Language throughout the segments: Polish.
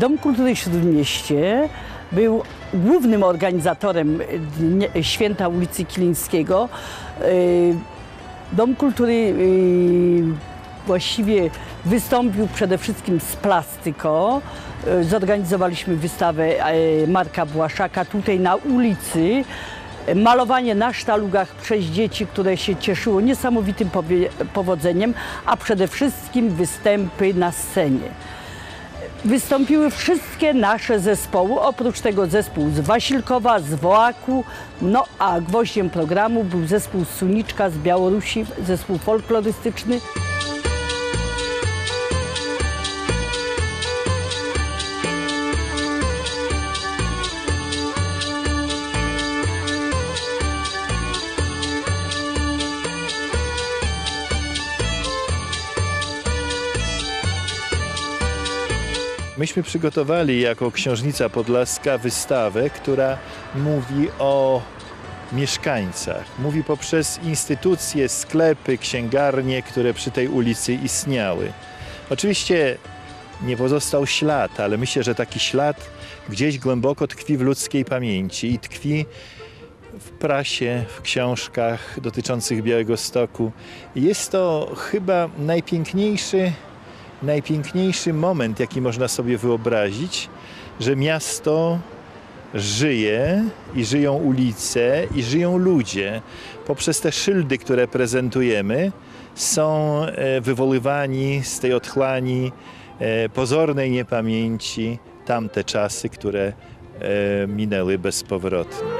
Dom Kultury Śródmieście był głównym organizatorem dnie- święta ulicy Kilińskiego. Y, Dom Kultury y, właściwie wystąpił przede wszystkim z plastyką. Y, Zorganizowaliśmy wystawę y, Marka Błaszaka tutaj na ulicy. Malowanie na sztalugach przez dzieci, które się cieszyło niesamowitym powodzeniem, a przede wszystkim występy na scenie wystąpiły wszystkie nasze zespoły, oprócz tego zespół z Wasilkowa, z Wołaku, no a gwoździem programu był zespół Suniczka z Białorusi, zespół folklorystyczny. Myśmy przygotowali jako Książnica Podlaska wystawę, która mówi o mieszkańcach. Mówi poprzez instytucje, sklepy, księgarnie, które przy tej ulicy istniały. Oczywiście nie pozostał ślad, ale myślę, że taki ślad gdzieś głęboko tkwi w ludzkiej pamięci i tkwi w prasie, w książkach dotyczących Białego Stoku. Jest to chyba najpiękniejszy najpiękniejszy moment, jaki można sobie wyobrazić, że miasto żyje i żyją ulice i żyją ludzie. Poprzez te szyldy, które prezentujemy, są e, wywoływani z tej otchłani e, pozornej niepamięci tamte czasy, które e, minęły bezpowrotnie.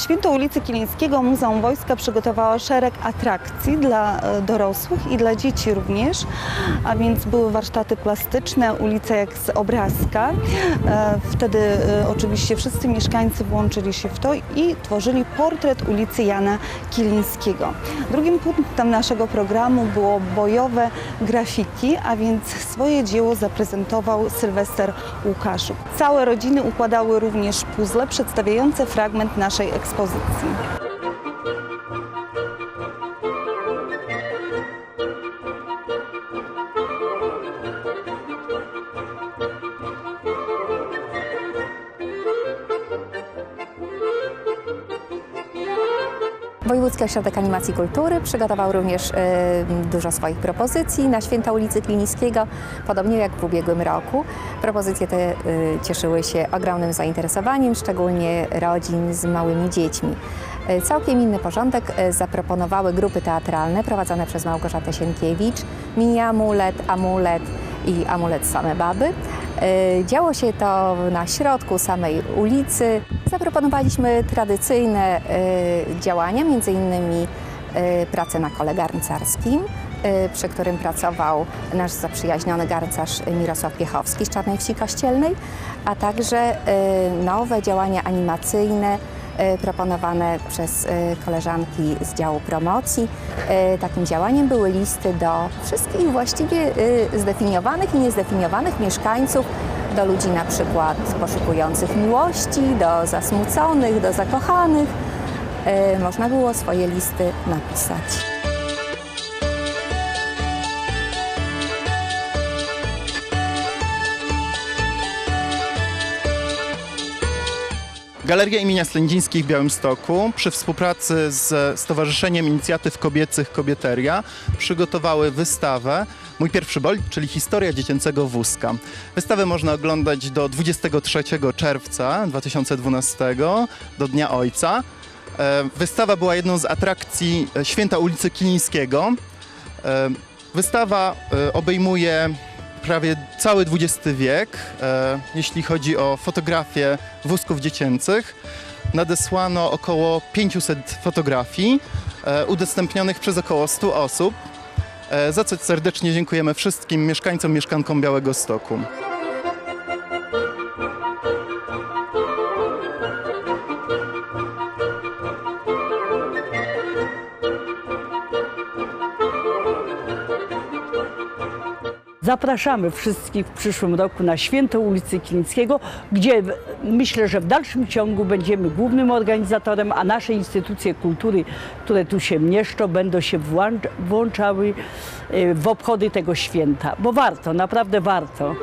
W Święto ulicy Kilińskiego Muzeum Wojska przygotowało szereg atrakcji dla e, dorosłych i dla dzieci również, a więc były warsztaty plastyczne, ulice jak z obrazka. E, Wtedy e, oczywiście wszyscy mieszkańcy włączyli się w to i tworzyli portret ulicy Jana Kilińskiego. Drugim punktem naszego programu było bojowe grafiki, a więc swoje dzieło zaprezentował Sylwester Łukaszuk. Całe rodziny układały również puzzle przedstawiające fragment naszej ekspozycji. експозиції. Wojewódzki Ośrodek Animacji Kultury przygotował również e, dużo swoich propozycji na święta ulicy Klinickiego, podobnie jak w ubiegłym roku. Propozycje te e, cieszyły się ogromnym zainteresowaniem, szczególnie rodzin z małymi dziećmi. E, Całkiem inny porządek zaproponowały grupy teatralne prowadzone przez Małgorzatę Sienkiewicz, Mini Amulet, Amulet i Amulet Same Baby. E, Działo się to na środku samej ulicy. Zaproponowaliśmy tradycyjne e, działania, innymi e, pracę na kole garncarskim, przy którym pracował nasz zaprzyjaźniony garncarz Mirosław Piechowski z Czarnej Wsi Kościelnej, a także nowe działania animacyjne proponowane przez e, koleżanki z działu promocji. E, Takim działaniem były listy do wszystkich właściwie e, zdefiniowanych i niezdefiniowanych mieszkańców, do ludzi na przykład poszukujących miłości, do zasmuconych, do zakochanych. E, Można było swoje listy napisać. Galeria imienia Slędzińskich w Białymstoku przy współpracy z Stowarzyszeniem Inicjatyw Kobiecych Kobieteria przygotowały wystawę Mój pierwszy bolid, czyli historia dziecięcego wózka. Wystawę można oglądać do 23 czerwca 2012, do Dnia Ojca. E, Wystawa była jedną z atrakcji e, Święta ulicy Kilińskiego. E, Wystawa obejmuje prawie cały XX wiek, e, jeśli chodzi o fotografię wózków dziecięcych. Nadesłano około 500 fotografii e, udostępnionych przez około 100 osób, e, za co serdecznie dziękujemy wszystkim mieszkańcom, mieszkankom Białego Stoku. Zapraszamy wszystkich w przyszłym roku na Święto ulicy Kilińskiego, gdzie myślę, że w dalszym ciągu będziemy głównym organizatorem, a nasze instytucje kultury, które tu się mieszczą, będą się włącz- włączały y, w obchody tego święta, bo warto, naprawdę warto.